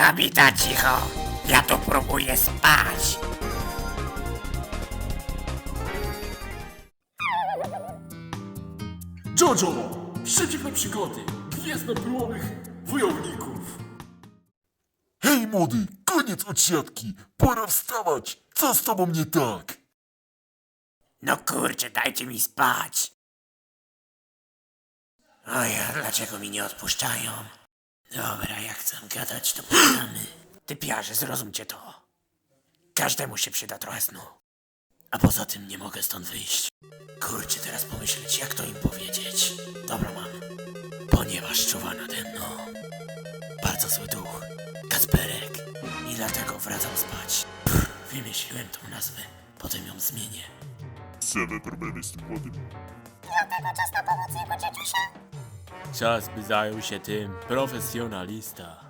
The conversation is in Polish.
Habita cicho. Ja tu próbuję spać. Jojo! Przeciwne przygody gwiezdnopyłowych wojowników. Hej młody, koniec odsiadki! Pora wstawać! Co z tobą nie tak? No kurczę, dajcie mi spać. Oj, a dlaczego mi nie odpuszczają? Dobra, jak chcę gadać, to pogadamy. Typiarze, zrozumcie to. Każdemu się przyda trochę snu. A poza tym nie mogę stąd wyjść. Kurczę, teraz pomyśleć, jak to im powiedzieć. Dobra, mam. Ponieważ czuwa nade mną bardzo zły duch, Kasperek. I dlatego wracam spać. Pff, wymyśliłem tą nazwę, potem ją zmienię. Same problemy z tym młodym. Czas by zajął się tym profesjonalista.